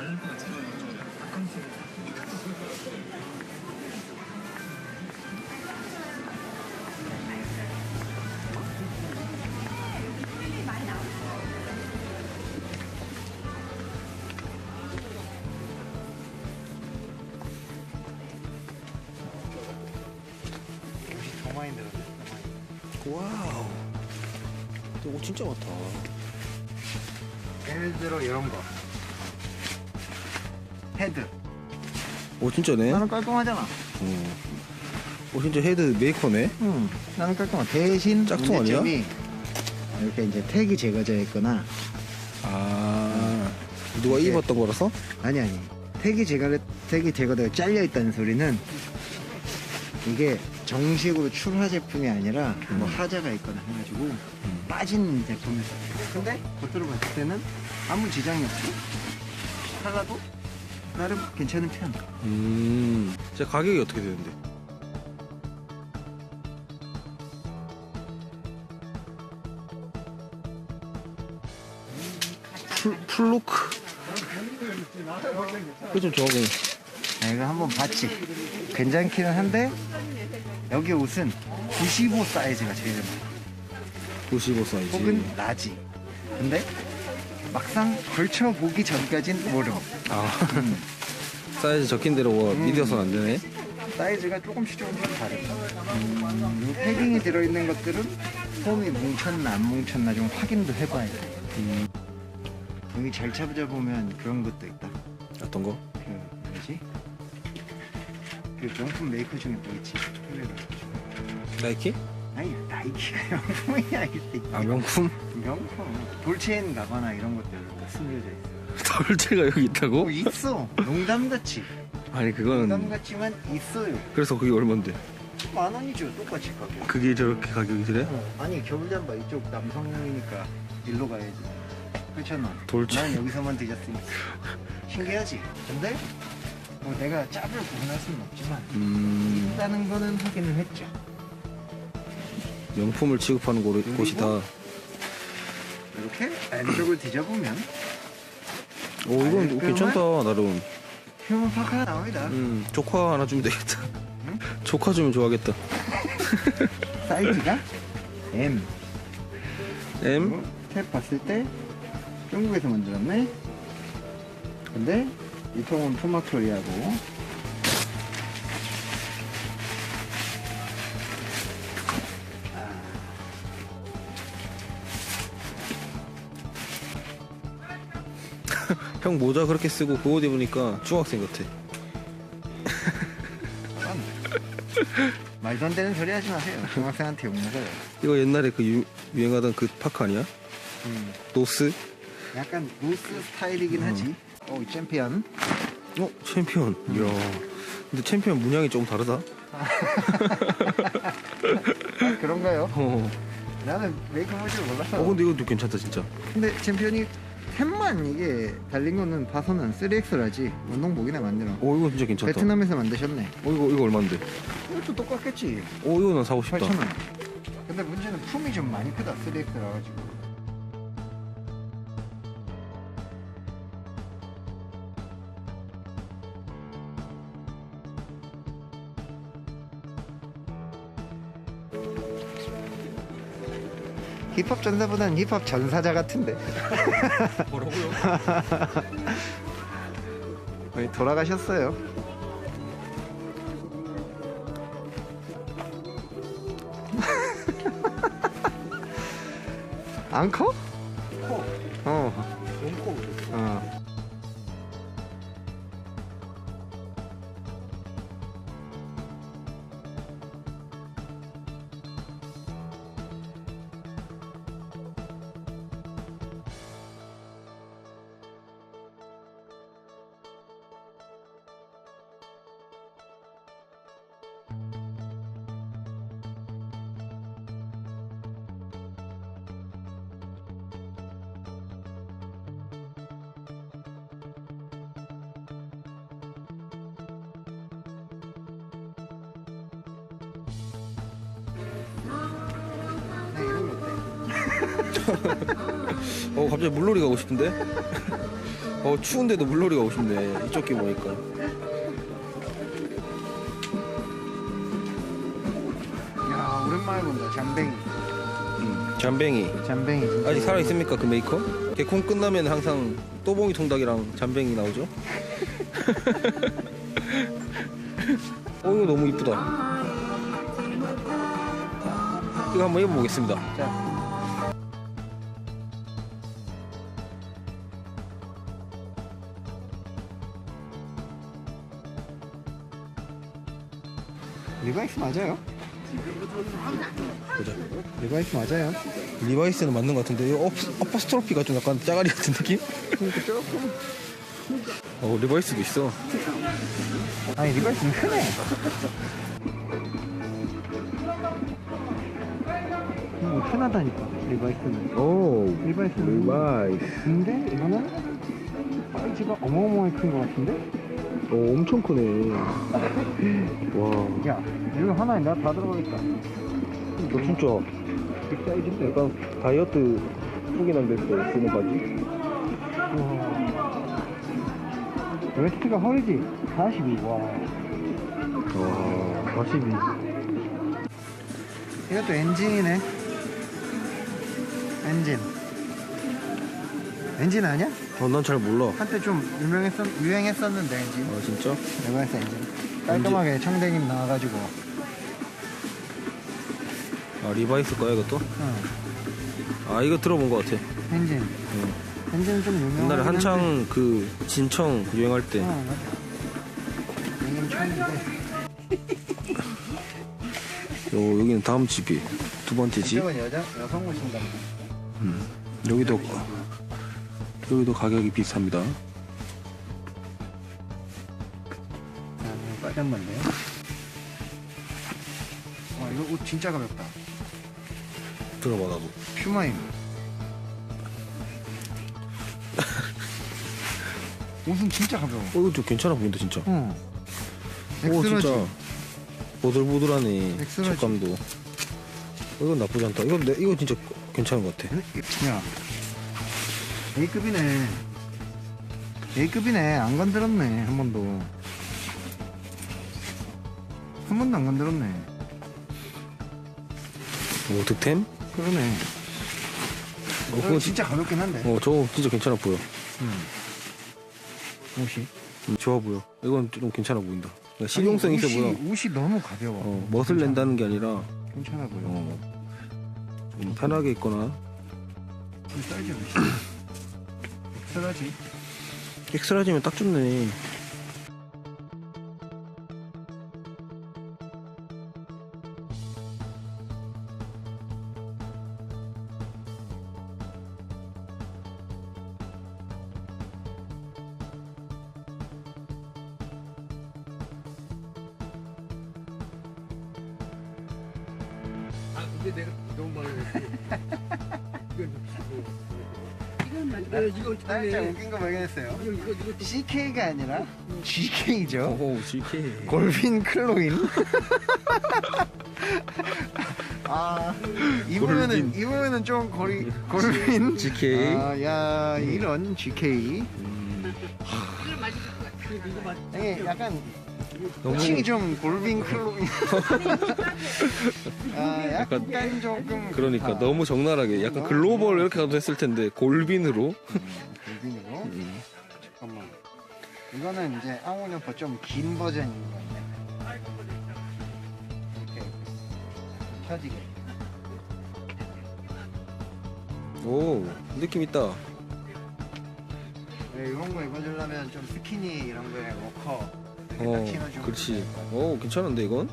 많이 들었네. 더 많이. 와우. 근데 옷 진짜 많다. 예를 들어 이런 거. 헤드. 옷 진짜네. 나는 깔끔하잖아. 어. 옷 진짜 헤드 메이커네. 응. 나는 깔끔하. 대신 짝퉁 아니야? 이렇게 이제 택이 제거되어 있거나 아. 누가 이게- 입었던 거라서? 아니 아니 택이 제거 택이 제거되어 잘려 있다는 소리는 이게 정식으로 출하 제품이 아니라 뭐 하자가 있거나 해가지고 빠진 제품을 썼어요. 근데 겉으로 봤을 때는 아무 지장이 없고 컬러도 나름 괜찮은 편. 음. 제 가격이 어떻게 되는데? 풀, 풀루크. 그거 좀 좋아하네. 내가 한번 봤지. 괜찮기는 한데 여기 옷은 95 사이즈가 제일 많아. 95 사이즈. 혹은 라지. 근데 막상 걸쳐보기 전까진 모름. 아. 사이즈 적힌 대로 뭐 믿어서는 안 되네. 사이즈가 조금씩 조금씩 다르다. 음, 이 패딩이 들어있는 것들은 폼이 뭉쳤나 안 뭉쳤나 좀 확인도 해봐야 돼. 음. 여기 잘 찾아보면 그런 것도 있다. 어떤 거? 그 뭐지? 그 명품 메이커 중에 뭐 있지? 나이키? 아니 나이키가 명품이야 이게. 아, 명품? 명품. 돌체인 가거나 이런 것들도 숨겨져 있어. 돌체가 여기 있다고? 어, 있어. 농담같이. 아니, 그거는. 농담같지만 있어요. 그래서 그게 얼만데? 만 원이죠. 똑같이 가격. 그게 저렇게 가격이 그래? 아니 겨울 잠바 이쪽 남성이니까 일로 가야지. 그렇잖아. 돌체. 난 여기서만 뒤졌으니까. 신기하지. 근데 뭐 내가 짭을 구분할 수는 없지만 음. 있다는 거는 확인을 했죠. 명품을 취급하는 곳, 곳이다. 이렇게 안쪽을 뒤져보면 오, 이건 괜찮다, 나름. 흉화가 나옵니다. 음, 조카 하나 주면 되겠다. 응? 조카 주면 좋아하겠다. 사이즈가 M. M? 탭 봤을 때 중국에서 만들었네. 근데 이 통은 푸마코리아고 형 모자 그렇게 쓰고 그 옷 입으니까 중학생 같아. 말도 안 되는 소리 하지 마세요. 중학생한테 욕먹어요. 이거 옛날에 그 유, 유행하던 그 파크 아니야? 음, 노스? 약간 루스 스타일이긴 하지. 어, 이 챔피언. 어, 챔피언. 이야. 근데 챔피언 문양이 조금 다르다. 아, 그런가요? 어. 나는 메이크업 할줄 몰랐어. 어, 근데 이것도 괜찮다, 진짜. 근데 챔피언이 템만 이게 달린 거는 봐서는 3X라지 운동복이나 만들어. 어, 이거 진짜 괜찮다. 베트남에서 만드셨네. 어, 이거, 이거 얼만데? 이것도 똑같겠지. 어, 이거 난 사고 싶다. 8,000원. 근데 문제는 품이 좀 많이 크다. 3X라 가지고. 힙합 전사보다는 힙합 전사자 같은데. 뭐라고요? 아니, 돌아가셨어요. 안 커? 커. 어, 갑자기 물놀이 가고 싶은데? 어 추운데도 물놀이가 오고 싶네. 이쪽 길 보니까. 야 오랜만에 본다. 잠뱅이. 음, 잠뱅이. 잠뱅이 진짜. 아직 살아 있습니까 그 메이커? 개콘 끝나면 항상 또봉이 통닭이랑 잠뱅이 나오죠? 어 이거 너무 이쁘다. 이거 한번 입어보겠습니다. 자 리바이스 맞아요? 보자 리바이스 맞아요? 리바이스는 맞는 것 같은데 이거 업- 어퍼 스트로피가 좀 약간 짜가리 같은 느낌? 어 리바이스도 있어 아니 리바이스는 크네 음, 편하다니까 리바이스는 오 리바이스는 리바이스 근데 이거는 사이즈가 어마어마하게 큰 것 같은데? 오 엄청 크네. 와. 야 이거 하나에 나다 들어가겠다. 이거 진짜 빅 사이즈인데? 약간 다이어트 후기 남들 때 쓰는 바지? 우와. 웨스트가 허리지? 42 와. 와 42. 이것도 엔진이네. 엔진. 엔진 아니야? 어, 난 잘 몰라. 한때 좀 유명했었, 유행했었는데 엔진. 아 진짜? 레바이스 엔진. 깔끔하게 청대김 나와가지고. 아 리바이스 거야 이것도? 응. 아 이거 들어본 것 같아. 엔진. 응. 엔진 좀 유명하긴 옛날에 한데. 한창 그 진청 유행할 때. 어, 엔진 처음인데 요, 여기는 다음 집이. 두 번째 집. 이쪽은 여자, 여성 옷인가 음. 여기도 여기도 가격이 비쌉니다. 아, 빨간 건데요. 와 이거 옷 진짜 가볍다. 들어봐 나도 퓨마임 옷은 진짜 가벼워. 어 이거 좀 괜찮아 보인다 진짜. 응. 오 진짜. 보들보들하네 엑스러지. 촉감도. 어, 이건 나쁘지 않다. 이거 내, 이거 진짜 괜찮은 것 같아. 야 A급이네. A급이네. 안 건드렸네 한 번도. 한 번도 안 건드렸네. 오 득템? 그러네. 어, 그거 진짜 가볍긴 한데. 어 저거 진짜 괜찮아 보여. 옷이 음, 좋아 보여. 이건 좀 괜찮아 보인다. 그러니까 실용성 있어 보여. 옷이 너무 가벼워. 어, 멋을 낸다는 게 아니라. 괜찮아 보여. 어, 좀 편하게 입거나. 이 사이즈 엑스라지. 엑스라지면 딱 좋네. 아 근데 내가 너무 많이 이건 나- 이거 나 진짜 잘해. 웃긴 거 발견했어요? 이거 이거 이거 CK가 아니라 GK죠? 오 GK. 골빈 클로인? 아 입으면은 골빈. 입으면은 좀 거리 골빈? GK. 아 야 이런 GK. 이거 맞. 이게 약간 너무 좀 골빈 클로인 아 약간, 약간 조금 그러니까 그렇다. 너무 적나라하게 약간 글로벌 이렇게 가도 했을 텐데 골빈으로? 골빈으로? 음. 잠깐만. 이거는 이제 앙오녀퍼 좀 긴 버전인 것 같네 이렇게 펴지게. 오 느낌 있다 네, 이런 거 입어주려면 좀 스키니 이런 거에 워커. 어 키워주고 그렇지. 그럴 것 같아. 오 괜찮은데 이건